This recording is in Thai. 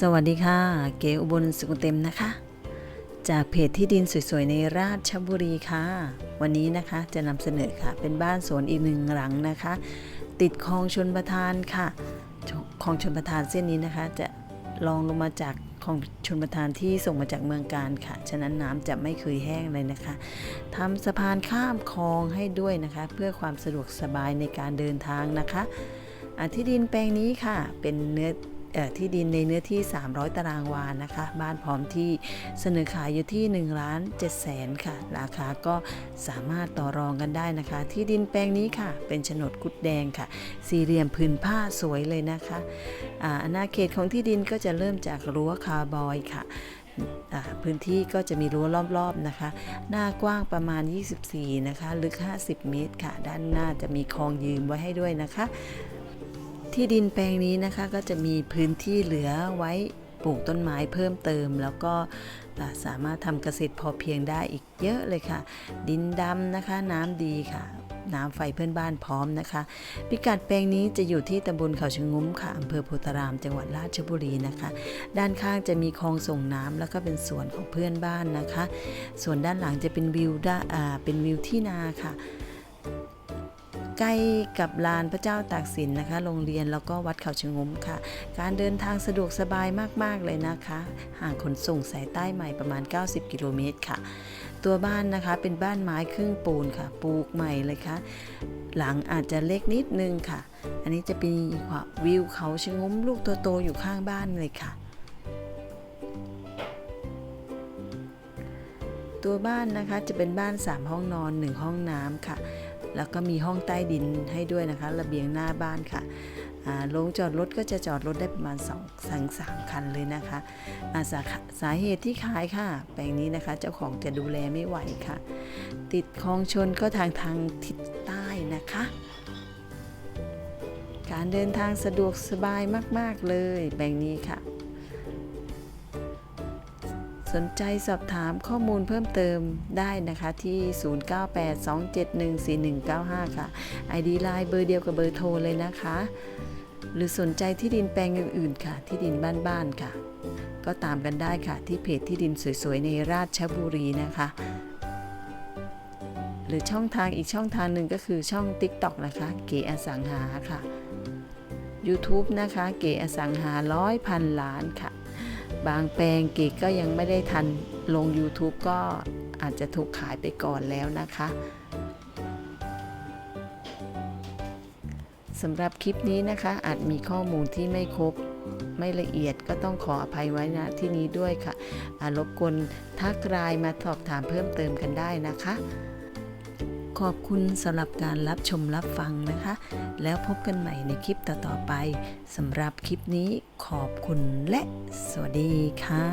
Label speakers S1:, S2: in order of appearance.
S1: สวัสดีค่ะ เก๋อุบลสกุลเต็มนะคะ จากเพจที่ดินสวยๆ ในราชบุรีค่ะ วันนี้นะคะจะนำเสนอค่ะ เป็นบ้านสวนอีกหนึ่งหลังนะคะ ติดคลองชนประทานค่ะคลองชนประทานเส้นนี้นะคะ จะลองลงมาจากคลองชนประทานที่ส่งมาจากเมืองการค่ะ ฉะนั้นน้ำจะไม่เคยแห้งเลยนะคะทำสะพานข้ามคลองให้ด้วยนะคะ เพื่อความสะดวกสบายในการเดินทางนะคะอ่าที่ดินแปลงนี้ค่ะ เป็นเนื้อ ที่ดินในเนื้อที่ 300 ตารางวานะคะ บ้านพร้อมที่เสนอขายอยู่ที่ 1 ล้าน7แสนค่ะ ราคาก็สามารถต่อรองกันได้นะคะ ที่ดินแปลงนี้ค่ะ เป็นโฉนดกุดแดงค่ะ สี่เหลี่ยมผืนผ้าสวยเลยนะคะอาณาเขตของที่ดินก็จะเริ่มจากรั้วคาร์บอยค่ะพื้นที่ก็จะมีรั้วรอบๆนะคะ หน้ากว้างประมาณ 24 นะคะ ลึก 50 เมตรค่ะ ด้านหน้าจะมีคลองยืมไว้ให้ด้วยนะคะ ที่ดินแปลงนี้นะคะก็จะมีพื้นที่เหลือไว้ปลูกต้นไม้เพิ่มเติม แล้วก็สามารถทำเกษตรพอเพียงได้อีกเยอะเลยค่ะ ดินดำนะคะน้ำดีค่ะ น้ำไฟเพื่อนบ้านพร้อมนะคะ พิกัดแปลงนี้จะอยู่ที่ตำบลเขาชะงุ้มค่ะอำเภอโพธารามจังหวัดราชบุรีนะคะ ด้านข้างจะมีคลองส่งน้ำแล้วก็เป็นสวนของเพื่อนบ้านนะคะ ส่วนด้านหลังจะเป็นวิวด้าเป็นวิวที่นาค่ะ ใกล้กับลานพระเจ้าตากสินนะคะ โรงเรียนแล้วก็วัดเขาชะงมค่ะ การเดินทางสะดวกสบายมากๆเลยนะคะ ห่างขนส่งสายใต้ใหม่ประมาณ 90 กิโลเมตรค่ะ ตัวบ้านนะคะเป็นบ้านไม้ครึ่งปูนค่ะ ปลูกใหม่เลยค่ะ หลังอาจจะเล็กนิดนึงค่ะ อันนี้จะเป็นวิวเขาชะงมลูกโตๆอยู่ข้างบ้านเลยค่ะตัวบ้านนะคะจะเป็นบ้าน 3 ห้องนอน 1 ห้องน้ำค่ะ แล้วก็มีห้องใต้ดินให้ด้วยนะคะ ระเบียงหน้าบ้านค่ะโรงจอดรถก็จะจอดรถได้ประมาณ2ถึง3คันเลยนะคะาสาขาสาเหตุที่ขายค่ะ แปลงนี้นะคะ เจ้าของจะดูแลไม่ไหวค่ะ ติดคลองชนก็ทางทางทิศใต้นะคะ การเดินทางสะดวกสบายมาก ๆ เลยแปลงนี้ค่ะ สนใจสอบถามข้อมูลเพิ่มเติมได้นะคะที่ 0982714195 ค่ะ ID ไลน์เบอร์เดียวกับเบอร์โทรเลยนะคะ หรือสนใจที่ดินแปลงอื่นๆ ค่ะ ที่ดินบ้านๆค่ะ ก็ตามกันได้ค่ะที่เพจที่ดินสวยๆ ในราชบุรีนะคะหรือช่องทางอีกช่องทางหนึ่งก็คือช่อง TikTok นะคะ เก๋อสังหาค่ะ YouTube นะคะ เก๋อสังหาร้อยพันล้านค่ะ บางแปลงเก๋ก็ยังไม่ได้ทันลง YouTube ก็อาจจะถูกขายไปก่อนแล้วนะคะสำหรับคลิปนี้นะคะ อาจมีข้อมูลที่ไม่ครบไม่ละเอียดก็ต้องขออภัยไว้ณที่นี้ด้วยค่ะรบกวนทักไลน์มาสอบถามเพิ่มเติมกันได้นะคะ ขอบคุณสำหรับการรับชมรับฟังนะคะ แล้วพบกันใหม่ในคลิปต่อๆไปสำหรับคลิปนี้ขอบคุณและสวัสดีค่ะ